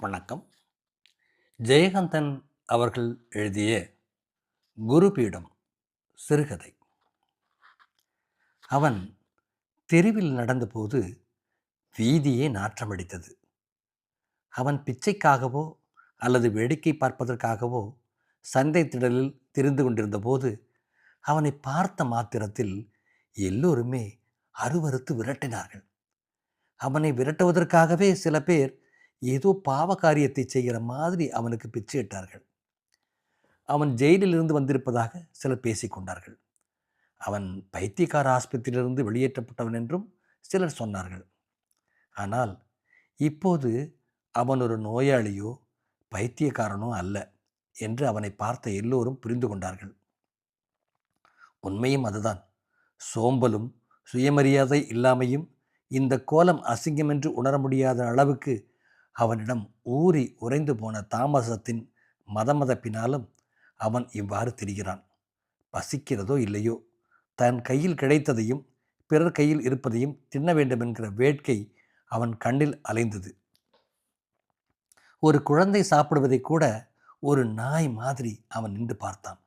வணக்கம். ஜெயகந்தன் அவர்கள் எழுதிய குருபீடம் சிறுகதை. அவன் தெருவில் நடந்தபோது வீதியே நாற்றமடித்தது. அவன் பிச்சைக்காகவோ அல்லது வேடிக்கை பார்ப்பதற்காகவோ சந்தை திடலில் திரிந்து கொண்டிருந்தபோது அவனை பார்த்த மாத்திரத்தில் எல்லோருமே அருவருத்து விரட்டினார்கள். அவனை விரட்டுவதற்காகவே சில பேர் ஏதோ பாவ காரியத்தை செய்கிற மாதிரி அவனுக்கு பிச்சையிட்டார்கள் அவன் ஜெயிலிலிருந்து வந்திருப்பதாக சிலர் பேசிக்கொண்டார்கள் அவன் பைத்தியக்கார ஆஸ்பத்திரியிலிருந்து வெளியேற்றப்பட்டவன் என்றும் சிலர் சொன்னார்கள். ஆனால் இப்போது அவன் ஒரு நோயாளியோ பைத்தியக்காரனோ அல்ல என்று அவனை பார்த்த எல்லோரும் புரிந்து கொண்டார்கள். உண்மையும் அதுதான். சோம்பலும் சுயமரியாதை இல்லாமையும் இந்த கோலம் அசிங்கம் என்று உணர முடியாத அளவுக்கு அவனிடம் ஊறி உறைந்து போன தாமசத்தின் மதமதப்பினாலும் அவன் இவ்வாறு திரிகிறான். பசிக்கிறதோ இல்லையோ? தன் கையில் கிடைத்ததையும் பிறர் கையில் இருப்பதையும் தின்ன வேண்டுமென்கிற வேட்கை அவன் கண்ணில் அலைந்தது. ஒரு குழந்தை சாப்பிடுவதை கூட ஒரு நாய் மாதிரி அவன் நின்று பார்த்தான்.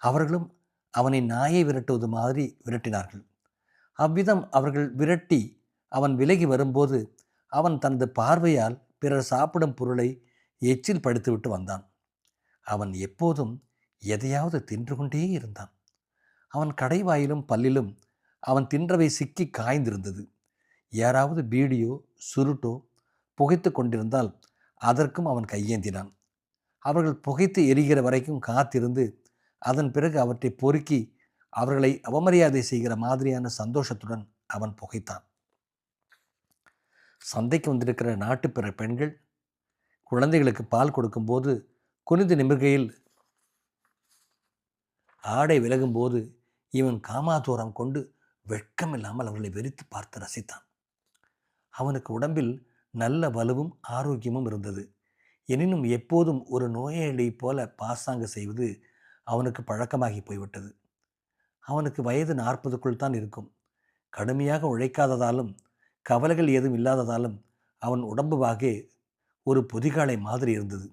அவர்களும் அவனை நாயை விரட்டுவது மாதிரி விரட்டினார்கள். அவ்விதம் அவர்கள் விரட்டி அவன் விலகி வரும்போது அவன் தனது பார்வையால் பிறர் சாப்பிடும் பொருளை எச்சில் படுத்துவிட்டு வந்தான். அவன் எப்போதும் எதையாவது தின்று கொண்டே இருந்தான். அவன் கடைவாயிலும் பல்லிலும் அவன் தின்றவை சிக்கி காய்ந்திருந்தது. யாராவது பீடியோ சுருட்டோ புகைத்து கொண்டிருந்தால் அதற்கும் அவன் கையேந்தினான். அவர்கள் புகைத்து எரிகிற வரைக்கும் காத்திருந்து அதன் பிறகு அவற்றை பொறுக்கி அவர்களை அவமரியாதை செய்கிற மாதிரியான சந்தோஷத்துடன் அவன் புகைத்தான். சந்தைக்கு வந்திருக்கிற நாட்டுப்பிற பெண்கள் குழந்தைகளுக்கு பால் கொடுக்கும்போது குனிந்து நிமிர்கையில் ஆடை விலகும்போது இவன் காமாதூரம் கொண்டு வெட்கமில்லாமல் அவர்களை வெறித்து பார்த்து ரசித்தான். அவனுக்கு உடம்பில் நல்ல வலுவும் ஆரோக்கியமும் இருந்தது. எனினும் எப்போதும் ஒரு நோயாளி போல பாசாங்க செய்வது அவனுக்கு பழக்கமாகி போய்விட்டது. அவனுக்கு வயது நாற்பதுக்குள் தான் இருக்கும். கடுமையாக உழைக்காததாலும் கவலைகள் ஏதும் இல்லாததாலும் அவன் உடம்பு வாகே ஒரு பொதிகாலை மாதிரி இருந்தது.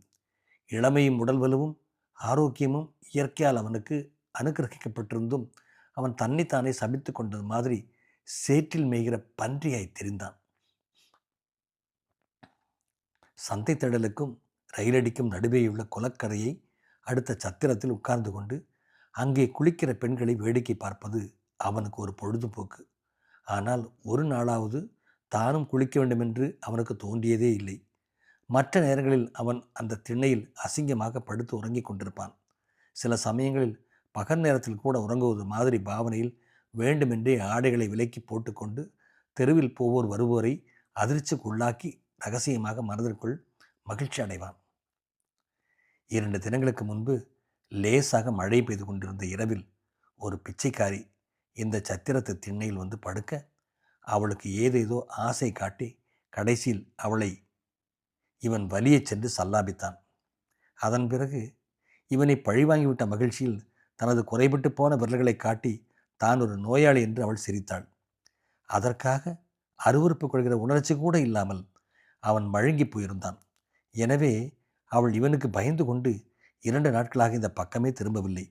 இளமையும் உடல் வலுவும் ஆரோக்கியமும் இயற்கையால் அவனுக்கு அனுகிரகிக்கப்பட்டிருந்தும் அவன் தன்னைத்தானே சபித்து கொண்டது மாதிரி சேற்றில் மேய்கிற பன்றியாய் தெரிந்தான். சந்தை தேடலுக்கும் ரயிலடிக்கும் நடுவேயுள்ள குலக்கரையை அடுத்த சத்திரத்தில் உட்கார்ந்து கொண்டு அங்கே குளிக்கிற பெண்களை வேடிக்கை பார்ப்பது அவனுக்கு ஒரு பொழுதுபோக்கு. ஆனால் ஒரு நாளாவது தானும் குளிக்க வேண்டும் என்று அவனுக்கு தோன்றியதே இல்லை. மற்ற நேரங்களில் அவன் அந்த திண்ணையில் அசிங்கமாக படுத்து உறங்கிக் கொண்டிருப்பான். சில சமயங்களில் பகல் நேரத்தில் கூட உறங்குவது மாதிரி பாவனையில் வேண்டுமென்றே ஆடைகளை விலக்கி போட்டுக்கொண்டு தெருவில் போவோர் வருவோரை அதிர்ச்சிக்குள்ளாக்கி ரகசியமாக மனதிற்குள் மகிழ்ச்சி அடைவான். இரண்டு தினங்களுக்கு முன்பு லேசாக மழை பெய்து கொண்டிருந்த இரவில் ஒரு பிச்சைக்காரி இந்த சத்திரத்து திண்ணையில் வந்து படுக்க அவளுக்கு ஏதேதோ ஆசை காட்டி கடைசியில் அவளை இவன் வலியச் சென்று சல்லாபித்தான். அதன் பிறகு இவனை பழிவாங்கிவிட்ட மகிழ்ச்சியில் தனது குறைபட்டு போன விரல்களை காட்டி தான் ஒரு நோயாளி என்று அவள் சிரித்தாள். அதற்காக அருவறுப்பு கொள்கிற உணர்ச்சி கூட இல்லாமல் அவன் மழுங்கி போயிருந்தான். எனவே அவள் இவனுக்கு பயந்து கொண்டு இரண்டு நாட்களாக இந்த பக்கமே திரும்பவில்லை.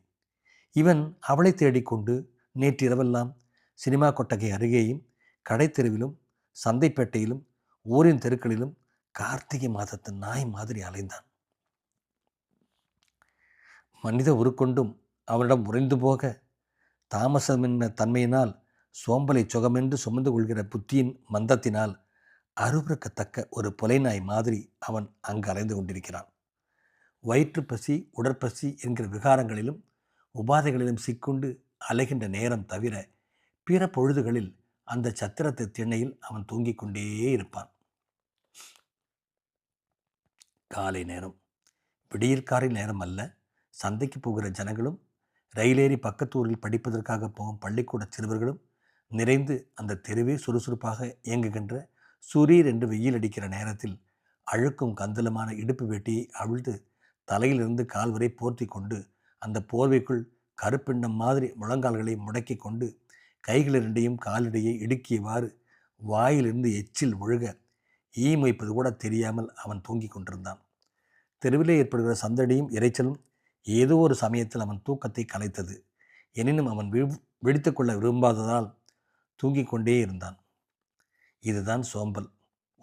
இவன் அவளை தேடிக்கொண்டு நேற்றிரவெல்லாம் சினிமா கொட்டகை அருகேயும் கடைத்தெருவிலும் சந்தைப்பேட்டையிலும் ஊரின் தெருக்களிலும் கார்த்திகை மாதத்து நாய் மாதிரி அலைந்தான். மனித உருக்கொண்டும் அவனிடம் உறைந்து போக தாமசமென்ன தன்மையினால் சோம்பலை சுகமென்று சுமந்து கொள்கிற புத்தியின் மந்தத்தினால் அருவறுக்கத்தக்க ஒரு புலைநாய் மாதிரி அவன் அங்கு அலைந்து கொண்டிருக்கிறான். வயிற்றுப்பசி உடற்பசி என்கிற விகாரங்களிலும் உபாதைகளிலும் சிக்குண்டு அலைகின்ற நேரம் தவிர பிற பொழுதுகளில் அந்த சத்திரத்து திண்ணையில் அவன் தூங்கிக் கொண்டே இருப்பான். காலை நேரம். விடியற்காரை நேரம் அல்ல. சந்தைக்கு போகிற ஜனங்களும் ரயிலேறி பக்கத்தூரில் படிப்பதற்காக போகும் பள்ளிக்கூட சிறுவர்களும் நிறைந்து அந்த தெருவே சுறுசுறுப்பாக இயங்குகின்ற சுரீர் என்று வெயில் அடிக்கிற நேரத்தில் அழுக்கும் கந்தலமான இடுப்பு வேட்டியை அவிழ்த்து தலையிலிருந்து கால் வரை போர்த்தி கொண்டு அந்த போர்வைக்குள் கருப்பிண்டம் மாதிரி முழங்கால்களை முடக்கி கொண்டு கைகள் இரண்டையும் காலிடையே இடுக்கியவாறு வாயிலிருந்து எச்சில் ஒழுக ஈ மொய்ப்பது கூட தெரியாமல் அவன் தூங்கிக் கொண்டிருந்தான். தெருவிலே ஏற்படுகிற சந்தடியும் இறைச்சலும் ஏதோ ஒரு சமயத்தில் அவன் தூக்கத்தை கலைத்தது. எனினும் அவன் வி விழித்துக்கொள்ள விரும்பாததால் தூங்கிக் கொண்டே இருந்தான். இதுதான் சோம்பல்.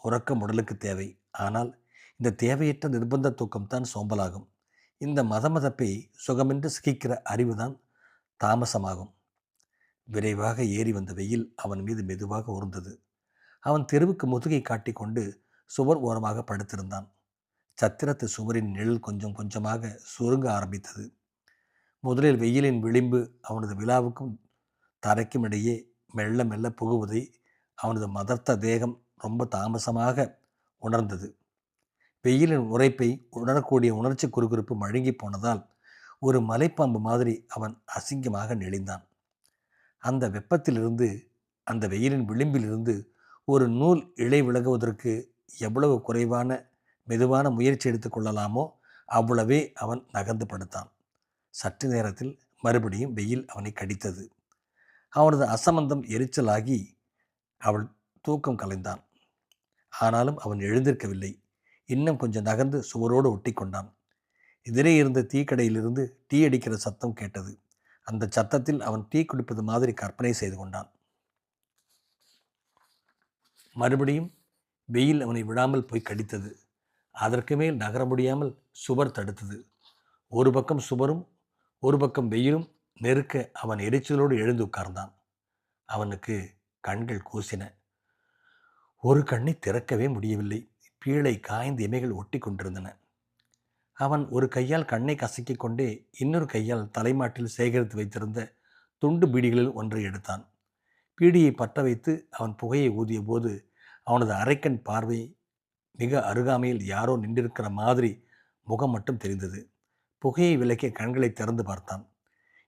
உறக்கம் உடலுக்கு தேவை. ஆனால் இந்த தேவையற்ற நிர்பந்த தூக்கம்தான் சோம்பலாகும். இந்த மதமதப்பை சுகமென்று சிக்கிக்கிற அறிவுதான் தாமசமாகும். விரைவாக ஏறி வந்த வெயில் அவன் மீது மெதுவாக உருந்தது அவன் தெருவுக்கு முதுகை காட்டிக்கொண்டு சுவர் ஓரமாக படுத்திருந்தான். சத்திரத்து சுவரின் நிழல் கொஞ்சம் கொஞ்சமாக சுருங்க ஆரம்பித்தது. முதலில் வெயிலின் விளிம்பு அவனது விழாவுக்கும் தரைக்கும் இடையே மெல்ல மெல்ல புகுவதை அவனது மதர்த்த தேகம் ரொம்ப தாமசமாக உணர்ந்தது. வெயிலின் உரைப்பை உணரக்கூடிய உணர்ச்சி குறுகுறுப்பு மழுங்கி போனதால் ஒரு மலைப்பாம்பு மாதிரி அவன் அசிங்கமாக நெளிந்தான். அந்த வெப்பத்திலிருந்து அந்த வெயிலின் விளிம்பிலிருந்து ஒரு நூல் இழை விலகுவதற்கு எவ்வளவு குறைவான மெதுவான முயற்சி எடுத்துக்கொள்ளலாமோ அவ்வளவே அவன் நகர்ந்து படுத்தான். சற்று நேரத்தில் மறுபடியும் வெயில் அவனை கடித்தது. அவனது அசமந்தம் எரிச்சலாகி அவள் தூக்கம் கலைந்தான். ஆனாலும் அவன் எழுந்திருக்கவில்லை. இன்னும் கொஞ்சம் நகர்ந்து சுவரோடு ஒட்டி கொண்டான் எதிரே இருந்த தீக்கடையிலிருந்து டீ அடிக்கிற சத்தம் கேட்டது. அந்த சத்தத்தில் அவன் டீ குடிப்பது மாதிரி கற்பனை செய்து கொண்டான். மறுபடியும் வெயில் அவனை விடாமல் போய் கடித்தது. அதற்கு மேல் நகர முடியாமல் சுவர் தடுத்தது. ஒரு பக்கம் சுவரும் ஒரு பக்கம் வெயிலும் நெருக்க அவன் எரிச்சலோடு எழுந்து உட்கார்ந்தான். அவனுக்கு கண்கள் கூசின. ஒரு கண்ணை திறக்கவே முடியவில்லை. பீழை காய்ந்த இமைகள் ஒட்டி கொண்டிருந்தன. அவன் ஒரு கையால் கண்ணை கசக்கிக் கொண்டே இன்னொரு கையால் தலைமாட்டில் சேகரித்து வைத்திருந்த துண்டு பீடிகளில் ஒன்றை எடுத்தான். பீடியை பற்ற வைத்து அவன் புகையை ஊதிய போது அவனது அரைக்கண் பார்வை மிக அருகாமையில் யாரோ நின்றிருக்கிற மாதிரி முகம் மட்டும் தெரிந்தது. புகையை விலக்கிய கண்களை திறந்து பார்த்தான்.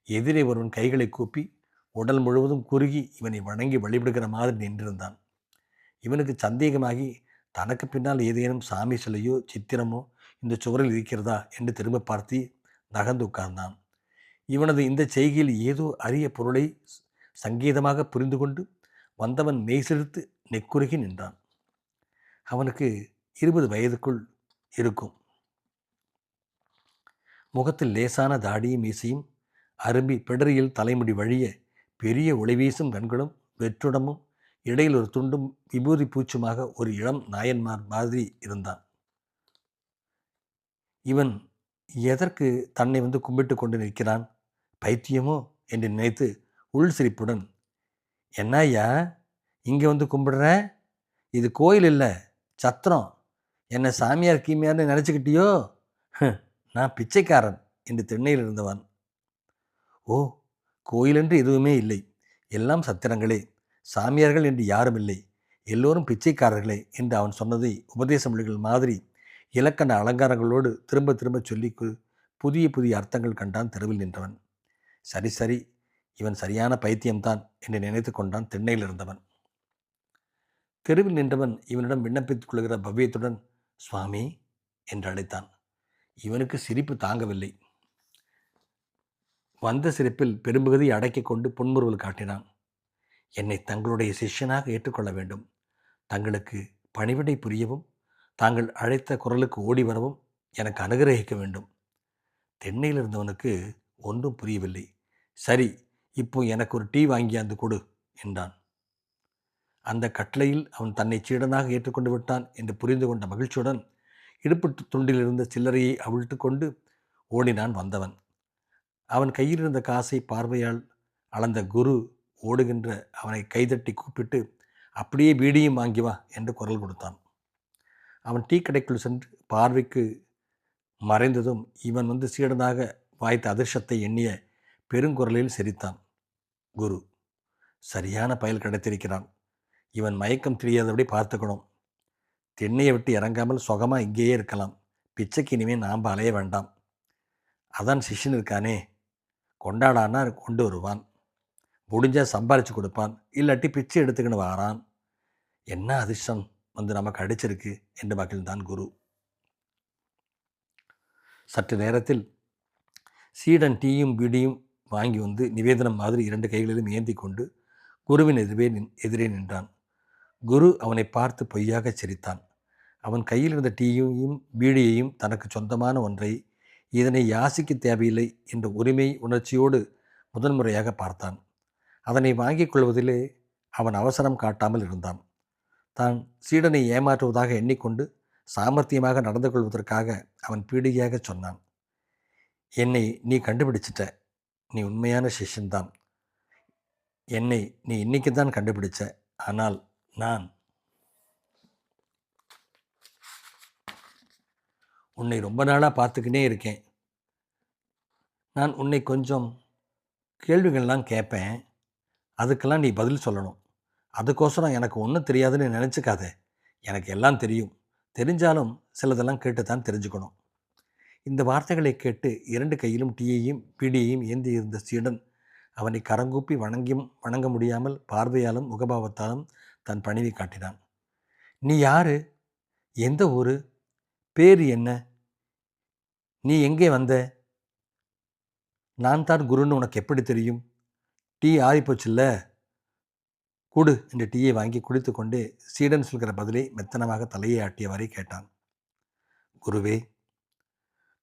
எதிரே ஒருவன் கைகளை கூப்பி உடல் முழுவதும் குறுகி இவனை வணங்கி வழிபடுகிற மாதிரி நின்றிருந்தான். இவனுக்கு சந்தேகமாகி தனக்கு பின்னால் ஏதேனும் சாமி சிலையோ சித்திரமோ இந்த சுவரில் இருக்கிறதா என்று திரும்ப பார்த்து நகர்ந்து உட்கார்ந்தான். இவனது இந்த செய்கையில் ஏதோ அரிய பொருளை சங்கீதமாக புரிந்து கொண்டு வந்தவன் மெய்சிலிர்த்து நெக்குருகி நின்றான். அவனுக்கு இருபது வயதுக்குள் இருக்கும். முகத்தில் லேசான தாடியும் மீசையும் அரும்பி பிடரியில் தலைமுடி வழிய பெரிய ஒளிவீசும் கண்களும் வெற்றுடமும் இடையில் ஒரு துண்டும் விபூதி பூச்சுமாக ஒரு இளம் நாயன்மார் மாதிரி இருந்தான். இவன் எதற்கு தன்னை வந்து கும்பிட்டு கொண்டு நிற்கிறான்? பைத்தியமோ? என்று நினைத்து உள் சிரிப்புடன் என்ன ஐயா இங்கே வந்து கும்பிடுற? இது கோயில் இல்லை சத்திரம். என்னை சாமியார் கீமியார்னு நினச்சிக்கிட்டியோ? நான் பிச்சைக்காரன் என்று தென்னையில் இருந்தவன். ஓ கோயில் என்று எதுவுமே இல்லை. எல்லாம் சத்திரங்களே. சாமியார்கள் என்று யாரும் இல்லை. எல்லோரும் பிச்சைக்காரர்களே என்று அவன் சொன்னதை உபதேச மொழிகள் மாதிரி இலக்கண அலங்காரங்களோடு திரும்ப திரும்ப சொல்லி புதிய புதிய அர்த்தங்கள் கண்டான் தெருவில் நின்றவன். சரி சரி இவன் சரியான பைத்தியம்தான் என்று நினைத்து கொண்டான் திண்ணையில் இருந்தவன். தெருவில் நின்றவன் இவனிடம் விண்ணப்பித்துக் கொள்கிற பவ்யத்துடன் சுவாமி என்று அழைத்தான். இவனுக்கு சிரிப்பு தாங்கவில்லை. வந்த சிரிப்பில் பெரும்பகுதி அடக்கிக் கொண்டு புன்முறுவல் காட்டினான். என்னை தங்களுடைய சிஷ்யனாக ஏற்றுக்கொள்ள வேண்டும். தங்களுக்கு பணிவிடை புரியவும் தாங்கள் அழைத்த குரலுக்கு ஓடி வரவும் எனக்கு அனுகிரகிக்க வேண்டும். தென்னையில் இருந்தவனுக்கு ஒன்றும் புரியவில்லை. சரி இப்போ எனக்கு ஒரு டீ வாங்கியாந்து கொடு என்றான். அந்த கட்டளையில் அவன் தன்னை சீடனாக ஏற்றுக்கொண்டு விட்டான் என்று புரிந்து கொண்ட மகிழ்ச்சியுடன் இடுப்பு துண்டிலிருந்த சில்லறையை அவிழ்த்து கொண்டு ஓடினான் வந்தவன். அவன் கையில் இருந்த காசை பார்வையால் அளந்த குரு ஓடுகின்ற அவனை கைதட்டி கூப்பிட்டு அப்படியே வீடியும் வாங்கி வா என்று குரல் கொடுத்தான். அவன் டீ கடைக்குள் சென்று பார்வைக்கு மறைந்ததும் இவன் வந்து சீடனாக வாய்த்த அதிர்ஷ்டத்தை எண்ணிய பெருங்குரலில் சிரித்தான். குரு சரியான பயல் கிடைத்திருக்கிறான். இவன் மயக்கம் தெரியாதபடி பார்த்துக்கணும். தென்னையை விட்டு இறங்காமல் சுகமாக இங்கேயே இருக்கலாம். பிச்சைக்கு இனிமேல் நாம் அலைய வேண்டாம். அதான் சிஷ்யன் இருக்கானே. கொண்டாடானா கொண்டு வருவான். முடிஞ்சால் சம்பாரித்து கொடுப்பான். இல்லாட்டி பிச்சை எடுத்துக்கின்னு வாரான். என்ன அதிர்ஷ்டம்? வந்து நமக்கு அடிச்சிருக்கு என்று மகிழ்ந்தான் குரு. சற்று நேரத்தில் சீடன் டீயும் பீடியும் வாங்கி வந்து நிவேதனம் மாதிரி இரண்டு கைகளிலும் ஏந்தி கொண்டு குருவின் எதிரே நின் எதிரே நின்றான். குரு அவனை பார்த்து பொய்யாக சிரித்தான். அவன் கையில் இருந்த டீயையும் பீடியையும் தனக்கு சொந்தமான ஒன்றை இதனை யாசிக்க தேவையில்லை என்ற உரிமை உணர்ச்சியோடு முதன்முறையாக பார்த்தான். அதனை வாங்கிக் கொள்வதிலே அவன் அவசரம் காட்டாமல் இருந்தான். தான் சீடனை ஏமாற்றுவதாக எண்ணிக்கொண்டு சாமர்த்தியமாக நடந்து கொள்வதற்காக அவன் பீடிகையாக சொன்னான். என்னை நீ கண்டுபிடிச்சிட்ட. நீ உண்மையான சிஷ்யன்தான். என்னை நீ இன்னைக்கு தான் கண்டுபிடிச்ச. ஆனால் நான் உன்னை ரொம்ப நாளாக பார்த்துக்கினே இருக்கேன். நான் உன்னை கொஞ்சம் கேள்விகள்லாம் கேட்பேன் அதுக்கெல்லாம் நீ பதில் சொல்லணும். அதுக்கோசரம் எனக்கு ஒன்றும் தெரியாதுன்னு நினச்சிக்காத. எனக்கு எல்லாம் தெரியும். தெரிஞ்சாலும் சிலதெல்லாம் கேட்டு தான் தெரிஞ்சுக்கணும். இந்த வார்த்தைகளை கேட்டு இரண்டு கையிலும் டீயையும் பீடியையும் ஏந்தி இருந்த சீடன் அவனை கரங்கூப்பி வணங்கியும் வணங்க முடியாமல் பார்வையாலும் முகபாவத்தாலும் தன் பணிவை காட்டினான். நீ யாரு? எந்த ஊர்? பேர் என்ன? நீ எங்கே வந்த? நான் தான் குருன்னு உனக்கு எப்படி தெரியும்? டீ ஆறிப்போச்சுல்ல? கூடு என்ற டீயை வாங்கி குடித்து கொண்டு சீடன் சொல்கிற பதிலை மெத்தனமாக தலையை ஆட்டியவாறே கேட்டான். குருவே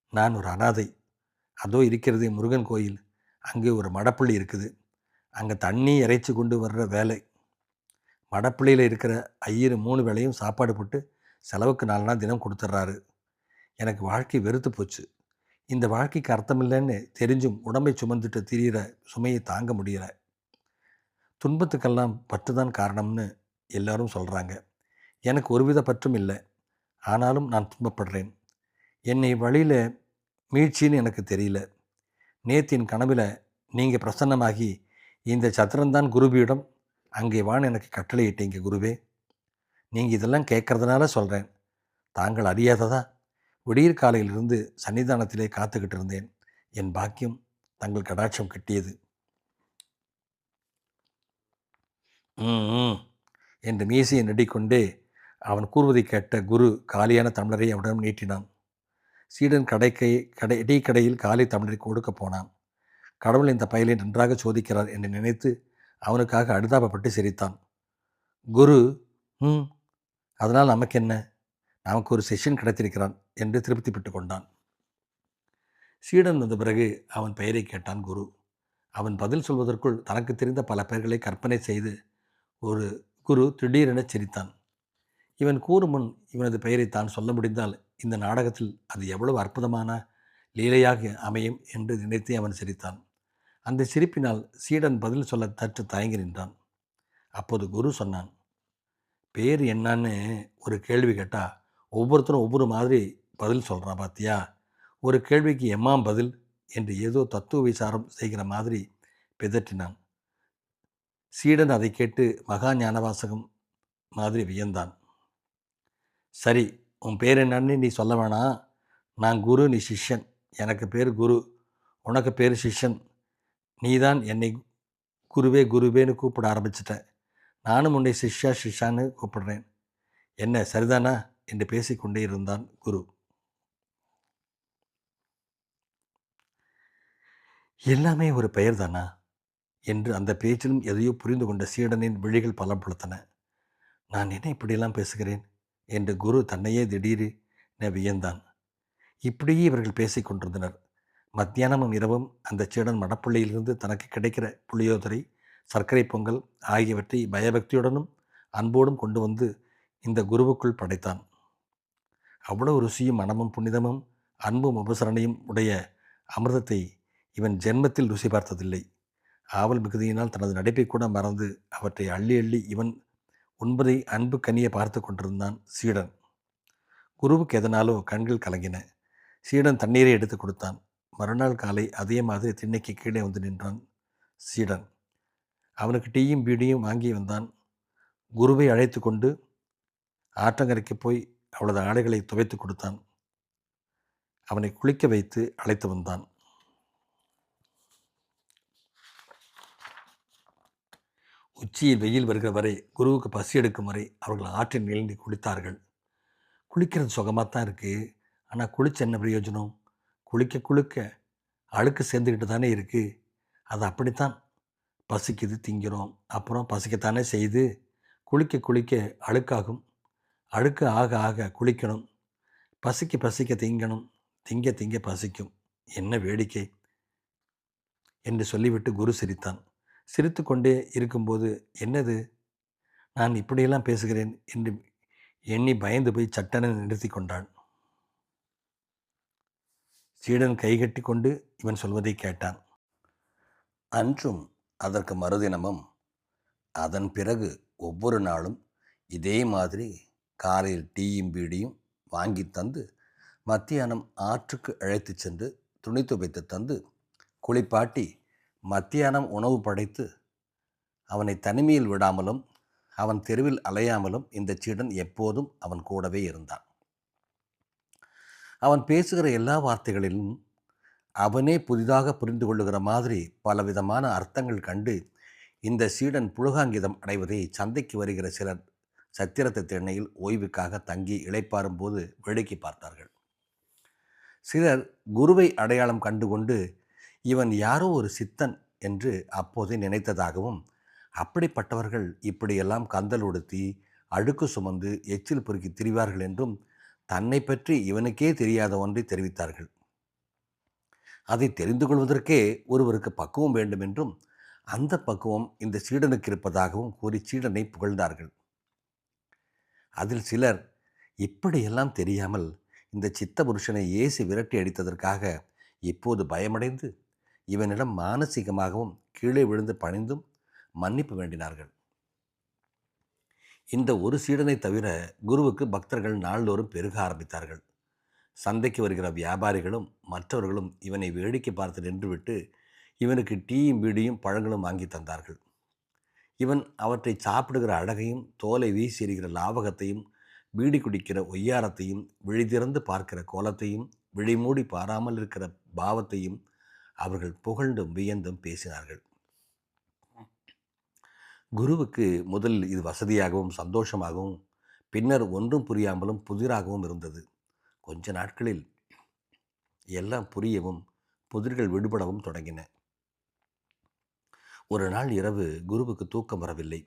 நான் ஒரு அனாதை. அதோ இருக்கிறது முருகன் கோயில். அங்கே ஒரு மடப்பள்ளி இருக்குது. அங்கே தண்ணி இறைச்சி கொண்டு வர்ற வேலை. மடப்பள்ளியில் இருக்கிற ஐயரு மூணு வேளையும் சாப்பாடு போட்டு செலவுக்கு நாலு நாள் தினம் கொடுத்துட்றாரு எனக்கு வாழ்க்கை வெறுத்து போச்சு. இந்த வாழ்க்கைக்கு அர்த்தமில்லைன்னு தெரிஞ்சும் உடம்பை சுமந்துட்டு திரியிற சுமையை தாங்க முடியல. துன்பத்துக்கெல்லாம் பற்று தான் காரணம்னு எல்லாரும் சொல்கிறாங்க எனக்கு ஒருவித பற்றும் இல்லை. ஆனாலும் நான் துன்பப்படுறேன். என்னை வழியில் மீழ்ச்சின்னு எனக்கு தெரியல. நேத்தின் கனவில் நீங்கள் பிரசன்னமாகி இந்த சத்திரம்தான் குருபியிடம் அங்கே வான் எனக்கு கட்டளையிட்டீங்க குருவே. நீங்கள் இதெல்லாம் கேட்கறதுனால சொல்கிறேன் தாங்கள் அறியாததா? விடியற் காலையிலிருந்து சன்னிதானத்திலே காத்துக்கிட்டு இருந்தேன். என் பாக்கியம் தங்கள் கடாட்சம் கிட்டியது ம் ம் என்று மீசையை நடிக்கொண்டே அவன் கூறுவதை கேட்ட குரு காலியான தமிழரை அவனிடம் நீட்டினான். சீடன் கடைக்கை கடை டீ கடையில் காலை தமிழரை கொடுக்க போனான். கடவுள் இந்த பயலை நன்றாக சோதிக்கிறார் என்று நினைத்து அவனுக்காக அனுதாபப்பட்டு சிரித்தான். குரு ம். அதனால் நமக்கு என்ன நமக்கு ஒரு செஷன் கிடைத்திருக்கிறான் என்று திருப்திப்பட்டு கொண்டான். சீடன் வந்த பிறகு அவன் பெயரை கேட்டான் குரு. அவன் பதில் சொல்வதற்குள் தனக்கு தெரிந்த பல பெயர்களை கற்பனை செய்து ஒரு குரு திடீரென சிரித்தான். இவன் கூறும் முன் இவனது பெயரை தான் சொல்ல முடிந்தால் இந்த நாடகத்தில் அது எவ்வளவு அற்புதமான லீலையாக அமையும் என்று நினைத்து அவன் சிரித்தான். அந்த சிரிப்பினால் சீடன் பதில் சொல்ல தற்று தயங்கி நின்றான். அப்போது குரு சொன்னான் பேர் என்னன்னு ஒரு கேள்வி கேட்டால் ஒவ்வொருத்தரும் ஒவ்வொரு மாதிரி பதில் சொல்கிறான் பாத்தியா? ஒரு கேள்விக்கு எம்மாம் பதில்? என்று ஏதோ தத்துவ விசாரம் செய்கிற மாதிரி பிதற்றினான். சீடன் அதை கேட்டு மகா ஞானவாசகம் மாதிரி வியந்தான். சரி உன் பேர் என்னன்னு நீ சொல்ல வேணாம் நான் குரு நீ சிஷ்யன். எனக்கு பேர் குரு. உனக்கு பேர் சிஷ்யன். நீதான் என்னை குருவே குருவேன்னு கூப்பிட ஆரம்பிச்சிட்ட. நானும் உன்னை சிஷ்யா சிஷ்யான்னு கூப்பிடுறேன். என்ன சரிதானா? என்று பேசிக்கொண்டே இருந்தான் குரு. எல்லாமே ஒரு பெயர் தானா என்று அந்த பேச்சிலும் எதையோ புரிந்து கொண்ட சீடனின் விழிகள் பலம் நான் என்ன இப்படியெல்லாம் பேசுகிறேன்? என்று குரு தன்னையே திடீரென வியந்தான். இப்படியே இவர்கள் பேசிக் கொண்டிருந்தனர். மத்தியானமும் இரவும் அந்த சீடன் மடப்பள்ளியிலிருந்து தனக்கு கிடைக்கிற புளியோதரை சர்க்கரை பொங்கல் ஆகியவற்றை பயபக்தியுடனும் அன்போடும் கொண்டு வந்து இந்த குருவுக்குள் படைத்தான். அவ்வளவு ருசியும் மனமும் புனிதமும் அன்பும் உபசரணையும் உடைய அமிர்தத்தை இவன் ஜென்மத்தில் ருசி பார்த்ததில்லை. ஆவல் மிகுதியினால் தனது நடிப்பை கூட மறந்து அவற்றை அள்ளி அள்ளி இவன் உண்பதை அன்பு கனியை பார்த்து கொண்டிருந்தான் சீடன். குருவுக்கு எதனாலோ கண்கள் கலங்கின. சீடன் தண்ணீரை எடுத்து கொடுத்தான். மறுநாள் காலை அதே மாதிரி திண்ணைக்கு கீழே வந்து நின்றான் சீடன். அவனுக்கு டீயும் பீடியும் வாங்கி வந்தான். குருவை அழைத்து கொண்டு ஆற்றங்கரைக்கு போய் அவளது ஆடைகளை துவைத்து கொடுத்தான். அவனை குளிக்க வைத்து அழைத்து வந்தான். உச்சியில் வெயில் வருகிற வரை குருவுக்கு பசி எடுக்கும் வரை அவர்கள் ஆற்றில் நிலந்தி குளித்தார்கள். குளிக்கிறது சுகமாக தான் இருக்குது ஆனால் குளிச்ச என்ன பிரயோஜனம்? குளிக்க குளிக்க அழுக்கு சேர்ந்துக்கிட்டு தானே இருக்குது அது அப்படித்தான். பசிக்குது திங்கிறோம். அப்புறம் பசிக்கத்தானே செய்து குளிக்க குளிக்க அழுக்காகும். அழுக்கு ஆக ஆக குளிக்கணும். பசிக்க பசிக்க திங்கணும். திங்க திங்க பசிக்கும். என்ன வேடிக்கை? என்று சொல்லிவிட்டு குரு சிரித்தான். சிரித்து கொண்டே இருக்கும்போது என்னது? நான் இப்படியெல்லாம் பேசுகிறேன் என்று எண்ணி பயந்து போய் சட்டென நிறுத்தி கொண்டான். சீடன் கைகட்டி கொண்டு இவன் சொல்வதை கேட்டான். அன்றும் அதற்கு மறுதினமும் அதன் பிறகு ஒவ்வொரு நாளும் இதே மாதிரி காலையில் டீயும் பீடியும் வாங்கி தந்து மத்தியானம் ஆற்றுக்கு அழைத்து சென்று துணி துவைத்து தந்து குளிப்பாட்டி மத்தியானம் உணவு படைத்து அவனை தனிமையில் விடாமலும் அவன் தெருவில் அலையாமலும் இந்த சீடன் எப்போதும் அவன் கூடவே இருந்தான். அவன் பேசுகிற எல்லா வார்த்தைகளிலும் அவனே புதிதாக புரிந்து கொள்ளுகிற மாதிரி பலவிதமான அர்த்தங்கள் கண்டு இந்த சீடன் புழுகாங்கிதம் அடைவதை சந்தைக்கு வருகிற சிலர் சத்திரத்தை திண்ணையில் ஓய்வுக்காக தங்கி இளைப்பாறும் போது வேடிக்கை பார்த்தார்கள். சிலர் குருவை அடையாளம் கண்டுகொண்டு இவன் யாரோ ஒரு சித்தன் என்று அப்போதே நினைத்ததாகவும் அப்படிப்பட்டவர்கள் இப்படியெல்லாம் கந்தல் உடுத்தி அழுக்கு சுமந்து எச்சில் பொறுக்கி திரிவார்கள் என்றும் தன்னை பற்றி இவனுக்கே தெரியாத ஒன்றை தெரிவித்தார்கள். அதை தெரிந்து கொள்வதற்கே ஒருவருக்கு பக்குவம் வேண்டும் என்றும் அந்த பக்குவம் இந்த சீடனுக்கு இருப்பதாகவும் கூறி சீடனை புகழ்ந்தார்கள். அதில் சிலர் இப்படியெல்லாம் தெரியாமல் இந்த சித்த புருஷனை ஏசி விரட்டி அடித்ததற்காக இப்போது பயமடைந்து இவனிடம் மானசீகமாகவும் கீழே விழுந்து பணிந்தும் மன்னிப்பு வேண்டினார்கள். இந்த ஒரு சீடனை தவிர குருவுக்கு பக்தர்கள் நாள்தோறும் பெருக ஆரம்பித்தார்கள். சந்தைக்கு வருகிற வியாபாரிகளும் மற்றவர்களும் இவனை வேடிக்கை பார்த்து நின்றுவிட்டு இவனுக்கு டீயும் பீடியும் பழங்களும் வாங்கி தந்தார்கள். இவன் அவற்றை சாப்பிடுகிற அழகையும் தோலை வீசி எறிகிற லாவகத்தையும் பீடி குடிக்கிற ஒய்யாரத்தையும் விழிதிறந்து பார்க்கிற கோலத்தையும் விழிமூடி பாராமல் இருக்கிற பாவத்தையும் அவர்கள் புகழ்ந்தும் வியந்தும் பேசினார்கள். குருவுக்கு முதலில் இது வசதியாகவும் சந்தோஷமாகவும் பின்னர் ஒன்றும் புரியாமலும் புதிராகவும் இருந்தது. கொஞ்ச நாட்களில் எல்லாம் புரியவும் புதிர்கள் விடுபடவும் தொடங்கின. ஒரு நாள் இரவு குருவுக்கு தூக்கம் வரவில்லை.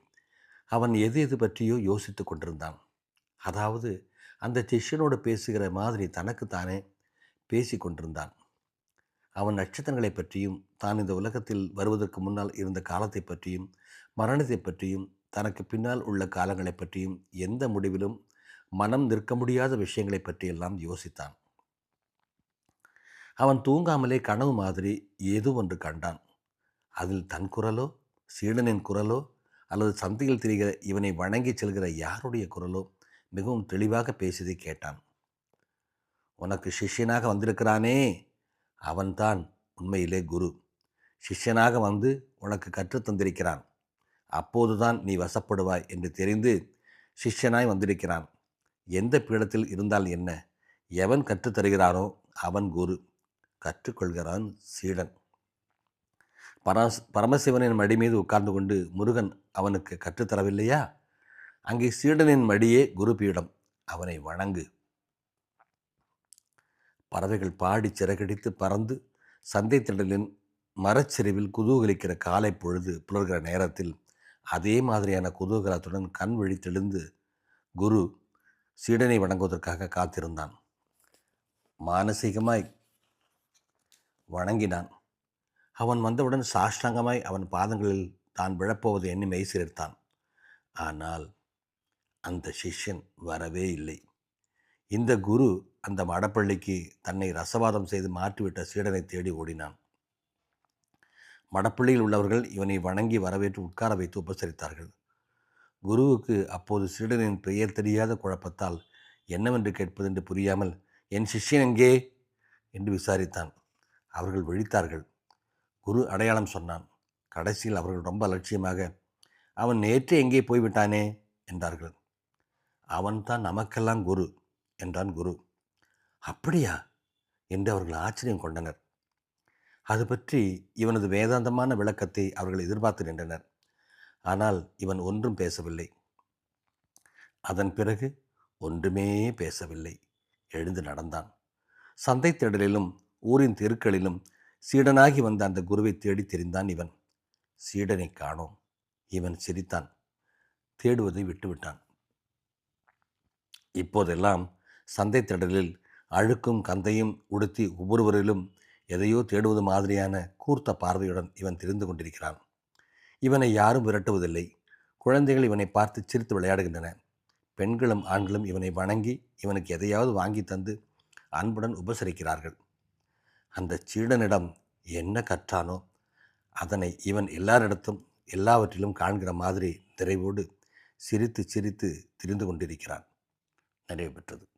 அவன் எது எது பற்றியோ யோசித்து கொண்டிருந்தான். அதாவது அந்த சிஷ்யனோடு பேசுகிற மாதிரி தனக்குத்தானே பேசி கொண்டிருந்தான். அவன் நட்சத்திரங்களை பற்றியும் தான் இந்த உலகத்தில் வருவதற்கு முன்னால் இருந்த காலத்தை பற்றியும் மரணத்தை பற்றியும் தனக்கு பின்னால் உள்ள காலங்களை பற்றியும் எந்த முடிவிலும் மனம் நிற்க முடியாத விஷயங்களை பற்றியெல்லாம் யோசித்தான். அவன் தூங்காமலே கனவு மாதிரி ஏதோ ஒன்று கண்டான். அதில் தன் குரலோ சீடனின் குரலோ அல்லது சந்தையில் திரிகிற இவனை வணங்கி செல்கிற யாருடைய குரலோ மிகவும் தெளிவாக பேசியதை கேட்டான். உனக்கு சிஷ்யனாக வந்திருக்கிறானே! அவன்தான் உண்மையிலே குரு. சிஷ்யனாக வந்து உனக்கு கற்றுத்தந்திருக்கிறான் அப்போதுதான் நீ வசப்படுவாய் என்று தெரிந்து சிஷ்யனாய் வந்திருக்கிறான். எந்த பீடத்தில் இருந்தால் என்ன? எவன் கற்றுத்தருகிறானோ அவன் குரு. கற்றுக்கொள்கிறான் சீடன். பரஸ் பரமசிவனின் மடி மீது உட்கார்ந்து கொண்டு முருகன் அவனுக்கு கற்றுத்தரவில்லையா அங்கே சீடனின் மடியே குருபீடம். அவனை வணங்கு. பறவைகள் பாடி சிறகடித்து பறந்து சந்தை திடலின் மரச்சரிவில் குதூகலிக்கிற காலை பொழுது புலர்கிற நேரத்தில் அதே மாதிரியான குதூகலத்துடன் கண் விழித்தெழுந்து குரு சீடனை வணங்குவதற்காக காத்திருந்தான். மானசீகமாய் வணங்கினான். அவன் வந்தவுடன் சாஷ்டாங்கமாய் அவன் பாதங்களில் தான் விழப்போவது எண்ணி மெய்சிலிர்த்தான். ஆனால் அந்த சிஷ்யன் வரவே இல்லை. இந்த குரு அந்த மடப்பள்ளிக்கு தன்னை ரசவாதம் செய்து மாற்றிவிட்ட சீடனை தேடி ஓடினான். மடப்பள்ளியில் உள்ளவர்கள் இவனை வணங்கி வரவேற்று உட்கார வைத்து உபசரித்தார்கள். குருவுக்கு அப்போது சீடனின் பெயர் தெரியாத குழப்பத்தால் என்னவென்று கேட்பதென்று புரியாமல் என் சிஷ்யன் எங்கே? என்று விசாரித்தான். அவர்கள் விழித்தார்கள். குரு அடையாளம் சொன்னான். கடைசியில் அவர்கள் ரொம்ப அலட்சியமாக அவன் நேற்று எங்கே போய்விட்டானே? என்றார்கள். அவன்தான் நமக்கெல்லாம் குரு என்றான் குரு. அப்படியா? என்று அவர்கள் ஆச்சரியம் கொண்டனர். அது பற்றி இவனது வேதாந்தமான விளக்கத்தை அவர்கள் எதிர்பார்த்து நின்றனர். ஆனால் இவன் ஒன்றும் பேசவில்லை. அதன் பிறகு ஒன்றுமே பேசவில்லை. எழுந்து நடந்தான். சந்தை தேடலிலும் ஊரின் தெருக்களிலும் சீடனாகி வந்த அந்த குருவை தேடி தெரிந்தான் இவன். சீடனை காணோம். இவன் சிரித்தான். தேடுவதை விட்டுவிட்டான். இப்போதெல்லாம் சந்தை திடலில் அழுக்கும் கந்தையும் உடுத்தி ஒவ்வொருவரிலும் எதையோ தேடுவது மாதிரியான கூர்த்த பார்வையுடன் இவன் தெரிந்து கொண்டிருக்கிறான். இவனை யாரும் விரட்டுவதில்லை. குழந்தைகள் இவனை பார்த்து சிரித்து விளையாடுகின்றன. பெண்களும் ஆண்களும் இவனை வணங்கி இவனுக்கு எதையாவது வாங்கி தந்து அன்புடன் உபசரிக்கிறார்கள். அந்த சீடனிடம் என்ன கற்றானோ? அதனை இவன் எல்லாரிடத்தும் எல்லாவற்றிலும் காண்கிற மாதிரி நிறைவோடு சிரித்து சிரித்து திரிந்து கொண்டிருக்கிறான். நிறைவு பெற்றது.